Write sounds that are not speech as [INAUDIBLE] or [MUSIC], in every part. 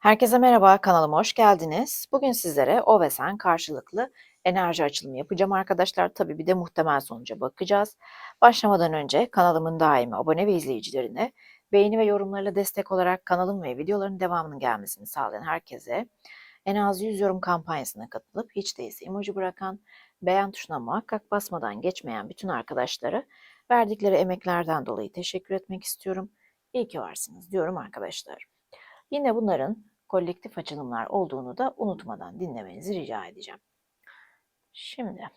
Herkese merhaba, kanalıma hoş geldiniz. Bugün sizlere o ve sen karşılıklı enerji açılımı yapacağım arkadaşlar. Tabii bir de muhtemel sonuca bakacağız. Başlamadan önce kanalımın daimi abone ve izleyicilerine beğeni ve yorumlarla destek olarak kanalım ve videoların devamının gelmesini sağlayan herkese en az 100 yorum kampanyasına katılıp hiç değilse emoji bırakan, beğen tuşuna muhakkak basmadan geçmeyen bütün arkadaşlara verdikleri emeklerden dolayı teşekkür etmek istiyorum. İyi ki varsınız diyorum arkadaşlar. Yine bunların kolektif açılımlar olduğunu da unutmadan dinlemenizi rica edeceğim. Şimdi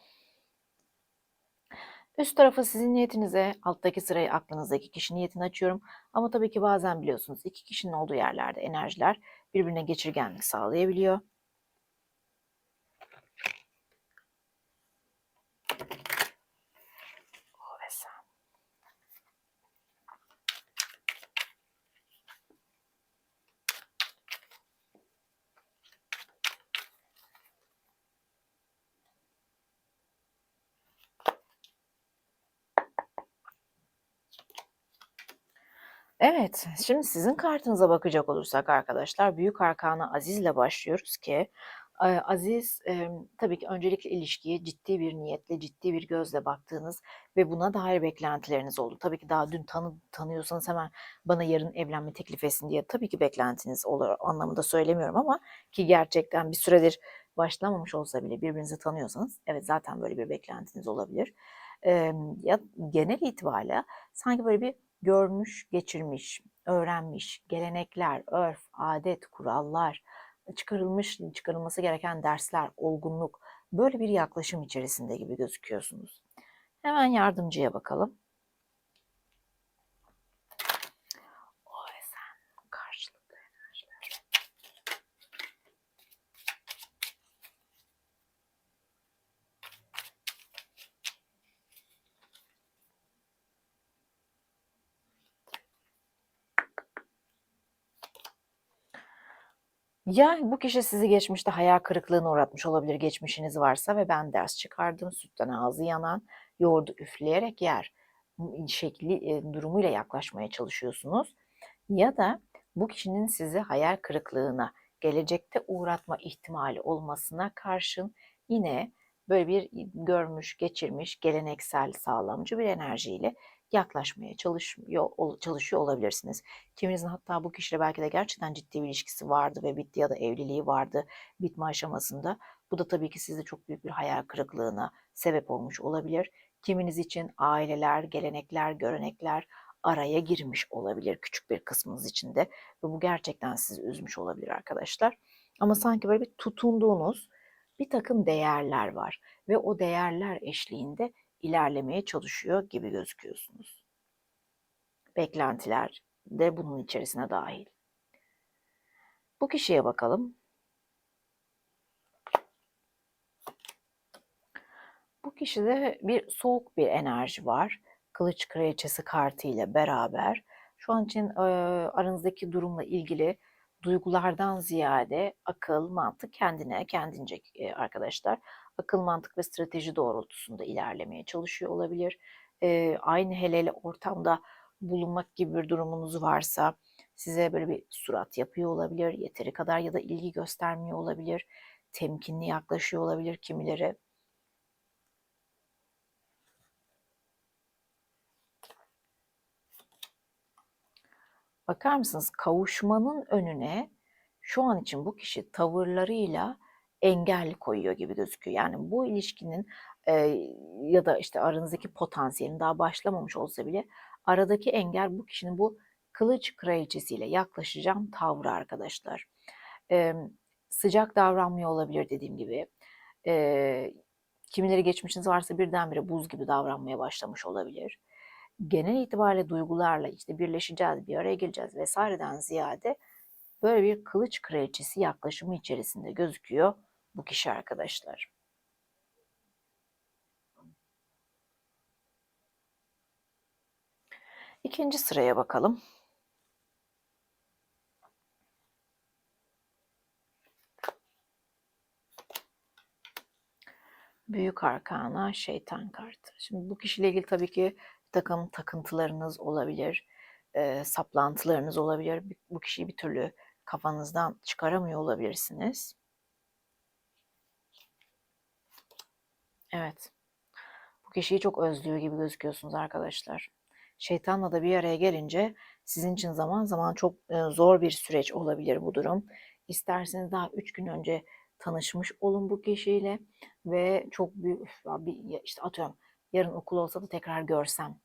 üst tarafı sizin niyetinize, alttaki sırayı aklınızdaki kişi niyetini açıyorum. Ama tabii ki bazen biliyorsunuz iki kişinin olduğu yerlerde enerjiler birbirine geçirgenlik sağlayabiliyor. O ve sen. Evet, şimdi sizin kartınıza bakacak olursak arkadaşlar, Büyük Arkana Aziz ile başlıyoruz ki eee, Aziz tabii ki öncelikle ilişkiye ciddi bir niyetle, ciddi bir gözle baktığınız ve buna dair beklentileriniz oldu. Tabii ki daha dün tanı tanıyorsanız hemen bana yarın evlenme teklif etsin diye tabii ki beklentiniz olur anlamında söylemiyorum ama ki gerçekten bir süredir başlamamış olsa bile birbirinizi tanıyorsanız evet zaten böyle bir beklentiniz olabilir. Ya genel itibariyle sanki böyle bir görmüş, geçirmiş, öğrenmiş, gelenekler, örf, adet, kurallar, çıkarılmış, çıkarılması gereken dersler, olgunluk, böyle bir yaklaşım içerisinde gibi gözüküyorsunuz. Hemen yardımcıya bakalım. O ve sen karşılıklı enerjiler. Ya bu kişi sizi geçmişte hayal kırıklığına uğratmış olabilir geçmişiniz varsa ve ben ders çıkardım, sütten ağzı yanan, yoğurdu üfleyerek yer şekli e, durumuyla yaklaşmaya çalışıyorsunuz. Ya da bu kişinin sizi hayal kırıklığına gelecekte uğratma ihtimali olmasına karşın yine böyle bir görmüş, geçirmiş, geleneksel, sağlamcı bir enerjiyle yaklaşmaya çalışıyor, çalışıyor olabilirsiniz. Kiminizin hatta bu kişiyle belki de gerçekten ciddi bir ilişkisi vardı ve bitti ya da evliliği vardı bitme aşamasında. Bu da tabii ki sizde çok büyük bir hayal kırıklığına sebep olmuş olabilir. Kiminiz için aileler, gelenekler, görenekler araya girmiş olabilir küçük bir kısmınız için de ve bu gerçekten sizi üzmüş olabilir arkadaşlar. Ama sanki böyle bir tutunduğunuz bir takım değerler var ve o değerler eşliğinde ilerlemeye çalışıyor gibi gözüküyorsunuz. Beklentiler de bunun içerisine dahil. Bu kişiye bakalım. Bu kişide bir soğuk bir enerji var. Kılıç kraliçesi kartı ile beraber. Şu an için e, aranızdaki durumla ilgili duygulardan ziyade akıl, mantık kendine, kendince arkadaşlar. Akıl, mantık ve strateji doğrultusunda ilerlemeye çalışıyor olabilir. Aynı hele hele ortamda bulunmak gibi bir durumunuz varsa size böyle bir surat yapıyor olabilir. Yeteri kadar ya da ilgi göstermiyor olabilir. Temkinli yaklaşıyor olabilir kimileri. Bakar mısınız? Kavuşmanın önüne şu an için bu kişi tavırlarıyla engel koyuyor gibi gözüküyor. Yani bu ilişkinin e, ya da işte aranızdaki potansiyelin daha başlamamış olsa bile aradaki engel bu kişinin bu kılıç kraliçesiyle yaklaşacağım tavrı arkadaşlar. E, sıcak davranmıyor olabilir dediğim gibi. E, kimileri geçmişiniz varsa birdenbire buz gibi davranmaya başlamış olabilir genel itibariyle duygularla işte birleşeceğiz, bir araya geleceğiz vesaireden ziyade böyle bir kılıç kraliçesi yaklaşımı içerisinde gözüküyor bu kişi arkadaşlar. İkinci sıraya bakalım. Büyük arkana şeytan kartı. Şimdi bu kişiyle ilgili tabii ki takım takıntılarınız olabilir, e, saplantılarınız olabilir. Bu kişiyi bir türlü kafanızdan çıkaramıyor olabilirsiniz. Evet. Bu kişiyi çok özlüyor gibi gözüküyorsunuz arkadaşlar. Şeytanla da bir araya gelince sizin için zaman zaman çok zor bir süreç olabilir bu durum. İsterseniz daha üç gün önce tanışmış olun bu kişiyle ve çok büyük işte atıyorum yarın okul olsa da tekrar görsem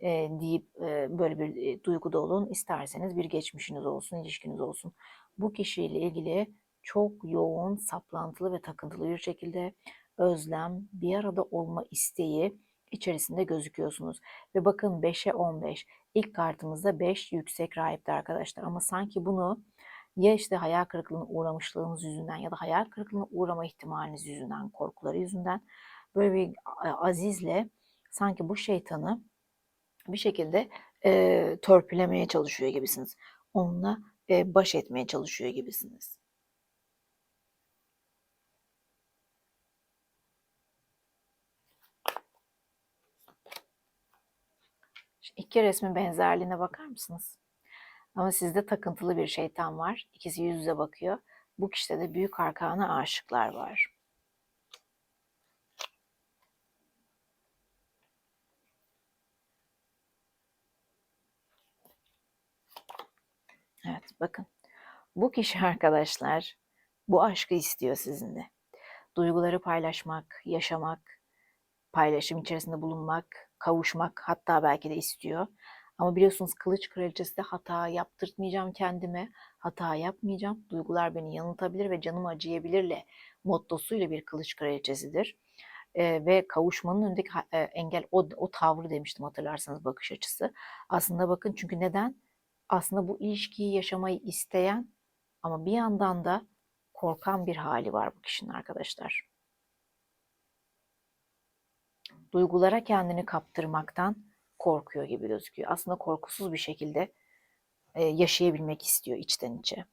e, deyip e, böyle bir e, duyguda olun. İsterseniz bir geçmişiniz olsun, ilişkiniz olsun. Bu kişiyle ilgili çok yoğun, saplantılı ve takıntılı bir şekilde özlem, bir arada olma isteği içerisinde gözüküyorsunuz. Ve bakın 5'e 15. İlk kartımızda 5 yüksek rahipti arkadaşlar. Ama sanki bunu ya işte hayal kırıklığına uğramışlığınız yüzünden ya da hayal kırıklığına uğrama ihtimaliniz yüzünden, korkuları yüzünden böyle bir azizle sanki bu şeytanı bir şekilde e, törpülemeye çalışıyor gibisiniz. Onunla e, baş etmeye çalışıyor gibisiniz. İki resmin benzerliğine bakar mısınız? Ama sizde takıntılı bir şeytan var. İkisi yüz yüze bakıyor. Bu kişide de büyük arkana aşıklar var. Evet bakın. Bu kişi [LAUGHS] arkadaşlar bu aşkı istiyor sizinle. Duyguları paylaşmak, yaşamak, paylaşım içerisinde bulunmak, kavuşmak hatta belki de istiyor. Ama biliyorsunuz kılıç kraliçesi de hata yaptırtmayacağım kendime, hata yapmayacağım, duygular beni yanıltabilir ve canım acıyabilirle mottosuyla bir kılıç kraliçesidir. E, ve kavuşmanın önündeki engel o, o tavrı demiştim hatırlarsanız bakış açısı. Aslında bakın çünkü neden? Aslında bu ilişkiyi yaşamayı isteyen ama bir yandan da korkan bir hali var bu kişinin arkadaşlar. Duygulara kendini kaptırmaktan korkuyor gibi gözüküyor. Aslında korkusuz bir şekilde e, yaşayabilmek istiyor içten içe.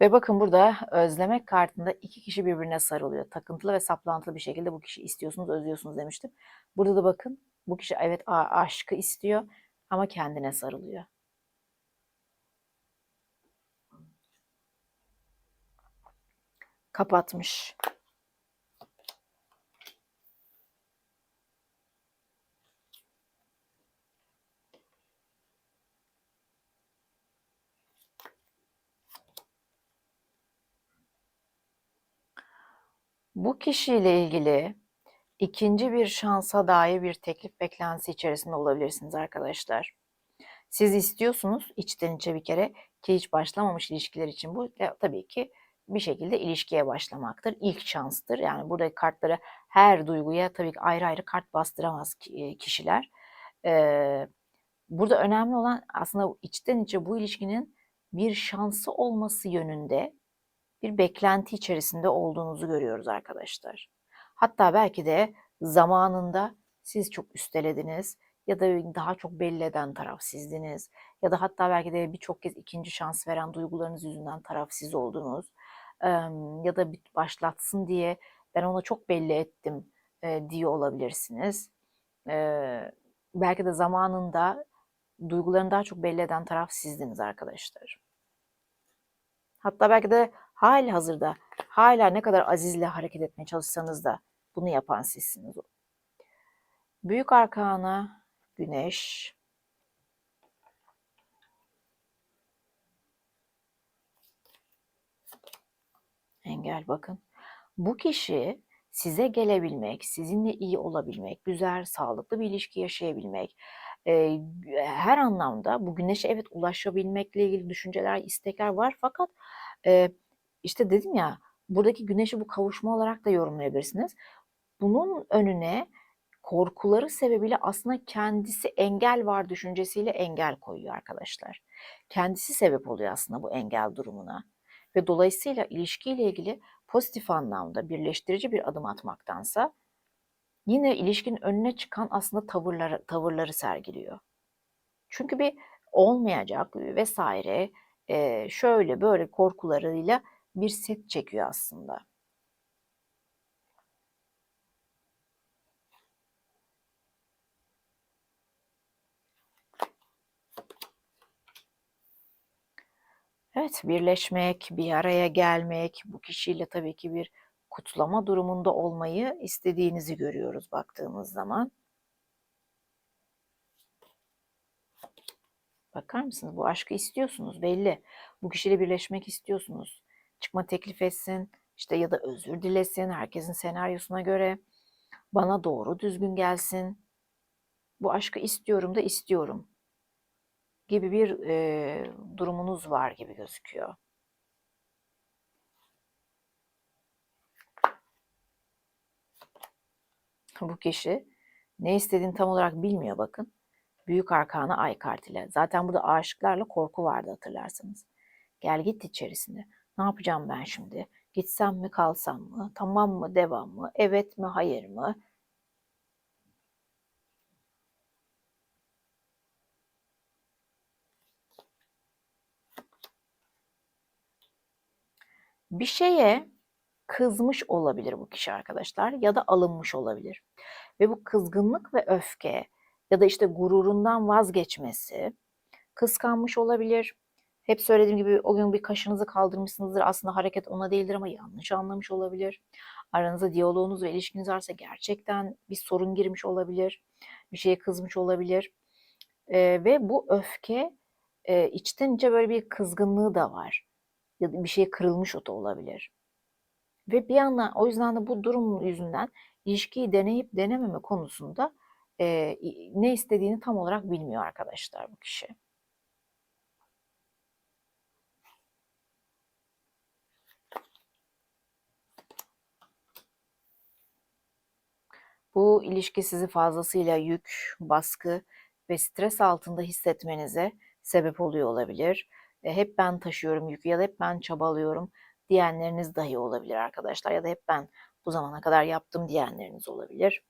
Ve bakın burada özlemek kartında iki kişi birbirine sarılıyor. Takıntılı ve saplantılı bir şekilde bu kişi istiyorsunuz, özlüyorsunuz demiştim. Burada da bakın bu kişi evet aşkı istiyor ama kendine sarılıyor. Kapatmış. Bu kişiyle ilgili ikinci bir şansa dair bir teklif beklentisi içerisinde olabilirsiniz arkadaşlar. Siz istiyorsunuz içten içe bir kere ki hiç başlamamış ilişkiler için bu tabii ki bir şekilde ilişkiye başlamaktır. İlk şanstır. Yani burada kartlara her duyguya tabii ki ayrı ayrı kart bastıramaz e, kişiler. Ee, burada önemli olan aslında içten içe bu ilişkinin bir şansı olması yönünde bir beklenti içerisinde olduğunuzu görüyoruz arkadaşlar. Hatta belki de zamanında siz çok üstelediniz ya da daha çok belli eden taraf sizdiniz ya da hatta belki de birçok kez ikinci şans veren duygularınız yüzünden taraf siz oldunuz ya da başlatsın diye ben ona çok belli ettim diye olabilirsiniz. Belki de zamanında duygularını daha çok belli eden taraf sizdiniz arkadaşlar. Hatta belki de hali hazırda hala ne kadar azizle hareket etmeye çalışsanız da bunu yapan sizsiniz. Büyük arkana güneş. Engel bakın. Bu kişi size gelebilmek, sizinle iyi olabilmek, güzel, sağlıklı bir ilişki yaşayabilmek, her anlamda bu güneşe evet ulaşabilmekle ilgili düşünceler, istekler var fakat e, işte dedim ya buradaki güneşi bu kavuşma olarak da yorumlayabilirsiniz. Bunun önüne korkuları sebebiyle aslında kendisi engel var düşüncesiyle engel koyuyor arkadaşlar. Kendisi sebep oluyor aslında bu engel durumuna. Ve dolayısıyla ilişkiyle ilgili pozitif anlamda birleştirici bir adım atmaktansa yine ilişkinin önüne çıkan aslında tavırları, tavırları sergiliyor. Çünkü bir olmayacak vesaire şöyle böyle korkularıyla bir set çekiyor aslında. Evet, birleşmek, bir araya gelmek, bu kişiyle tabii ki bir kutlama durumunda olmayı istediğinizi görüyoruz baktığımız zaman. Bakar mısınız? Bu aşkı istiyorsunuz belli. Bu kişiyle birleşmek istiyorsunuz. Çıkma teklif etsin, işte ya da özür dilesin herkesin senaryosuna göre. Bana doğru düzgün gelsin. Bu aşkı istiyorum da istiyorum gibi bir e, durumunuz var gibi gözüküyor. Bu kişi ne istediğini tam olarak bilmiyor bakın. Büyük arkana ay kartıyla. Zaten burada aşıklarla korku vardı hatırlarsanız. Gel git içerisinde. Ne yapacağım ben şimdi? Gitsem mi kalsam mı? Tamam mı devam mı? Evet mi hayır mı? Bir şeye kızmış olabilir bu kişi arkadaşlar ya da alınmış olabilir. Ve bu kızgınlık ve öfke ya da işte gururundan vazgeçmesi kıskanmış olabilir. Hep söylediğim gibi o gün bir kaşınızı kaldırmışsınızdır. Aslında hareket ona değildir ama yanlış anlamış olabilir. Aranızda diyaloğunuz ve ilişkiniz varsa gerçekten bir sorun girmiş olabilir. Bir şeye kızmış olabilir. Ee, ve bu öfke e, içten içe böyle bir kızgınlığı da var. Ya da bir şeye kırılmış o da olabilir. Ve bir yandan o yüzden de bu durum yüzünden ilişkiyi deneyip denememe konusunda e, ne istediğini tam olarak bilmiyor arkadaşlar bu kişi. Bu ilişki sizi fazlasıyla yük, baskı ve stres altında hissetmenize sebep oluyor olabilir. E, hep ben taşıyorum yükü ya da hep ben çabalıyorum diyenleriniz dahi olabilir arkadaşlar. Ya da hep ben bu zamana kadar yaptım diyenleriniz olabilir.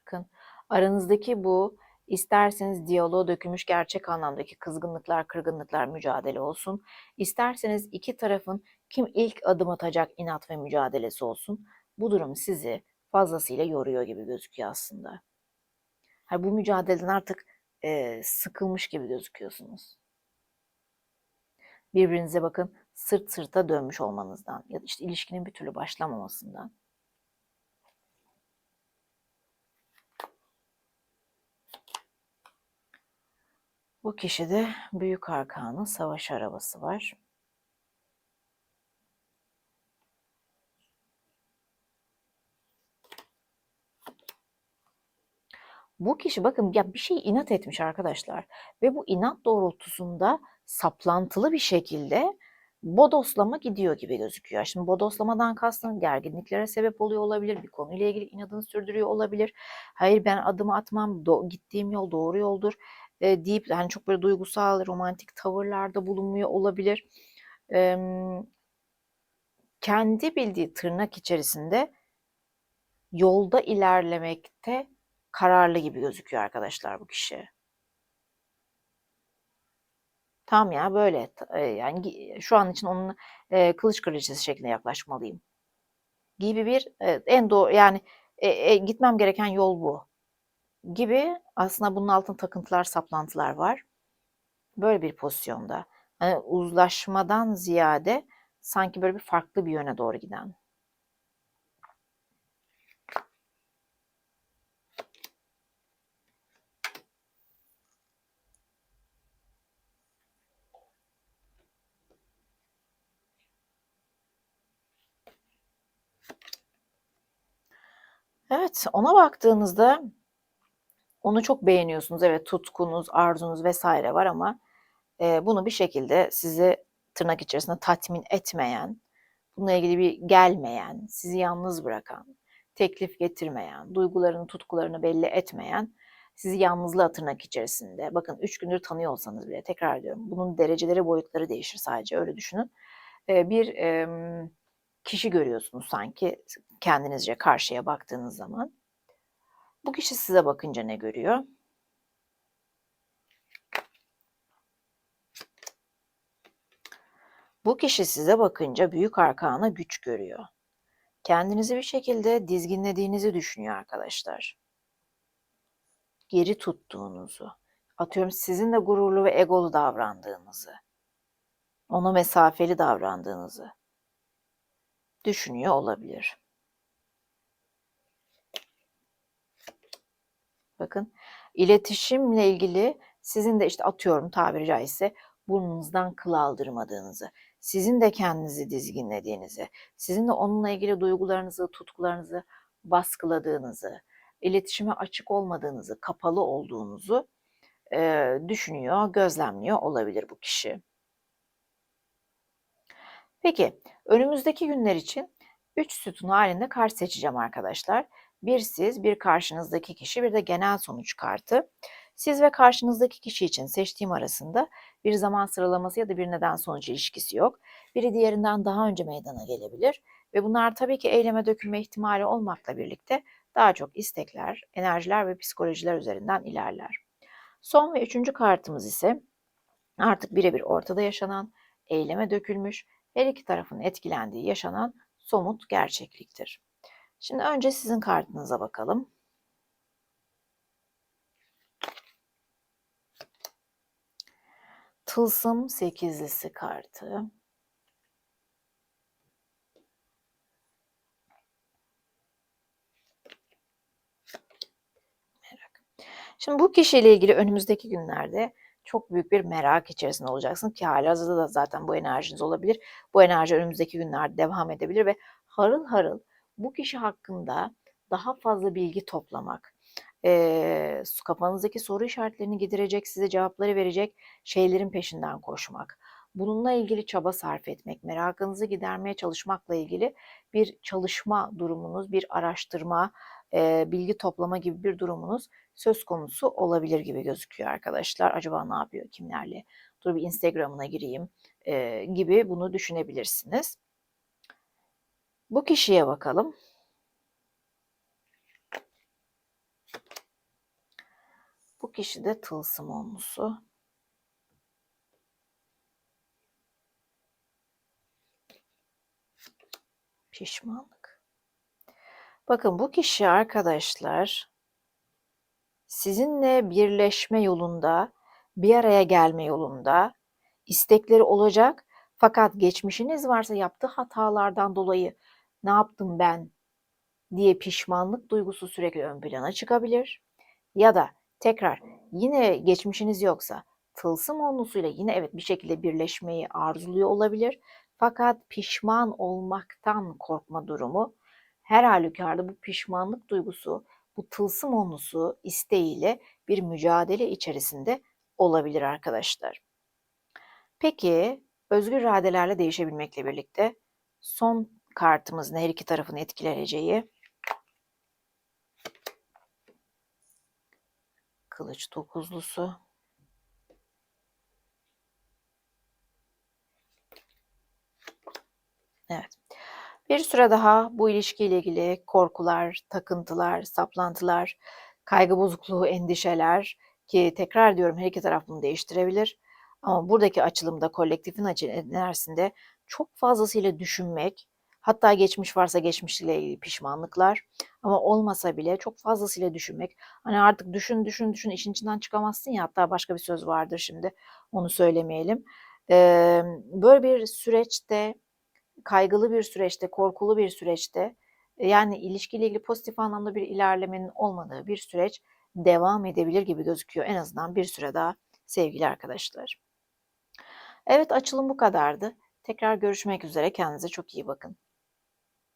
Bakın aranızdaki bu isterseniz diyaloğa dökülmüş gerçek anlamdaki kızgınlıklar, kırgınlıklar mücadele olsun. İsterseniz iki tarafın kim ilk adım atacak inat ve mücadelesi olsun. Bu durum sizi fazlasıyla yoruyor gibi gözüküyor aslında. Yani bu mücadeleden artık e, sıkılmış gibi gözüküyorsunuz. Birbirinize bakın sırt sırta dönmüş olmanızdan ya da işte ilişkinin bir türlü başlamamasından. Bu kişide büyük arkanın savaş arabası var. Bu kişi bakın ya bir şey inat etmiş arkadaşlar ve bu inat doğrultusunda saplantılı bir şekilde bodoslama gidiyor gibi gözüküyor. Şimdi bodoslamadan kastım gerginliklere sebep oluyor olabilir, bir konuyla ilgili inadını sürdürüyor olabilir. Hayır ben adımı atmam, do- gittiğim yol doğru yoldur e, deyip hani çok böyle duygusal, romantik tavırlarda bulunmuyor olabilir. E, kendi bildiği tırnak içerisinde yolda ilerlemekte kararlı gibi gözüküyor arkadaşlar bu kişi. Tam ya böyle yani şu an için onun e, kılıç kraliçesi şeklinde yaklaşmalıyım gibi bir e, en doğru yani e, e, gitmem gereken yol bu gibi aslında bunun altında takıntılar saplantılar var böyle bir pozisyonda hani uzlaşmadan ziyade sanki böyle bir farklı bir yöne doğru giden Evet, ona baktığınızda onu çok beğeniyorsunuz. Evet, tutkunuz, arzunuz vesaire var ama e, bunu bir şekilde sizi tırnak içerisinde tatmin etmeyen, bununla ilgili bir gelmeyen, sizi yalnız bırakan, teklif getirmeyen, duygularını, tutkularını belli etmeyen, sizi yalnızlığa tırnak içerisinde. Bakın üç gündür tanıyor olsanız bile tekrar diyorum. Bunun dereceleri, boyutları değişir sadece öyle düşünün. E, bir e, kişi görüyorsunuz sanki kendinizce karşıya baktığınız zaman. Bu kişi size bakınca ne görüyor? Bu kişi size bakınca büyük arkana güç görüyor. Kendinizi bir şekilde dizginlediğinizi düşünüyor arkadaşlar. Geri tuttuğunuzu. atıyorum sizin de gururlu ve egolu davrandığınızı, ona mesafeli davrandığınızı düşünüyor olabilir. Bakın iletişimle ilgili sizin de işte atıyorum tabiri caizse burnunuzdan kıl aldırmadığınızı, sizin de kendinizi dizginlediğinizi, sizin de onunla ilgili duygularınızı, tutkularınızı baskıladığınızı, iletişime açık olmadığınızı, kapalı olduğunuzu e, düşünüyor, gözlemliyor olabilir bu kişi. Peki önümüzdeki günler için 3 sütun halinde kart seçeceğim arkadaşlar. Bir siz, bir karşınızdaki kişi, bir de genel sonuç kartı. Siz ve karşınızdaki kişi için seçtiğim arasında bir zaman sıralaması ya da bir neden sonuç ilişkisi yok. Biri diğerinden daha önce meydana gelebilir ve bunlar tabii ki eyleme dökülme ihtimali olmakla birlikte daha çok istekler, enerjiler ve psikolojiler üzerinden ilerler. Son ve üçüncü kartımız ise artık birebir ortada yaşanan, eyleme dökülmüş, her iki tarafın etkilendiği yaşanan somut gerçekliktir. Şimdi önce sizin kartınıza bakalım. Tılsım sekizlisi kartı. Şimdi bu kişiyle ilgili önümüzdeki günlerde çok büyük bir merak içerisinde olacaksın ki halihazırda da zaten bu enerjiniz olabilir. Bu enerji önümüzdeki günlerde devam edebilir ve harıl harıl bu kişi hakkında daha fazla bilgi toplamak, e, kafanızdaki soru işaretlerini giderecek, size cevapları verecek şeylerin peşinden koşmak. Bununla ilgili çaba sarf etmek, merakınızı gidermeye çalışmakla ilgili bir çalışma durumunuz, bir araştırma, e, bilgi toplama gibi bir durumunuz söz konusu olabilir gibi gözüküyor arkadaşlar. Acaba ne yapıyor, kimlerle? Dur bir Instagram'ına gireyim e, gibi bunu düşünebilirsiniz. Bu kişiye bakalım. Bu kişi de tılsım olmusu. Pişmanlık. Bakın bu kişi arkadaşlar sizinle birleşme yolunda, bir araya gelme yolunda istekleri olacak. Fakat geçmişiniz varsa yaptığı hatalardan dolayı ne yaptım ben diye pişmanlık duygusu sürekli ön plana çıkabilir. Ya da tekrar yine geçmişiniz yoksa tılsım onlusuyla yine evet bir şekilde birleşmeyi arzuluyor olabilir. Fakat pişman olmaktan korkma durumu her halükarda bu pişmanlık duygusu, bu tılsım onlusu isteğiyle bir mücadele içerisinde olabilir arkadaşlar. Peki özgür iradelerle değişebilmekle birlikte son kartımızın her iki tarafını etkileyeceği kılıç dokuzlusu Evet. Bir süre daha bu ilişkiyle ilgili korkular, takıntılar, saplantılar, kaygı bozukluğu, endişeler ki tekrar diyorum her iki taraf bunu değiştirebilir. Ama buradaki açılımda kolektifin enerjisinde çok fazlasıyla düşünmek, hatta geçmiş varsa geçmişle ilgili pişmanlıklar ama olmasa bile çok fazlasıyla düşünmek. Hani artık düşün düşün düşün işin içinden çıkamazsın ya hatta başka bir söz vardır şimdi onu söylemeyelim. Ee, böyle bir süreçte kaygılı bir süreçte, korkulu bir süreçte yani ilişkiyle ilgili pozitif anlamda bir ilerlemenin olmadığı bir süreç devam edebilir gibi gözüküyor en azından bir süre daha sevgili arkadaşlar. Evet açılım bu kadardı. Tekrar görüşmek üzere. Kendinize çok iyi bakın.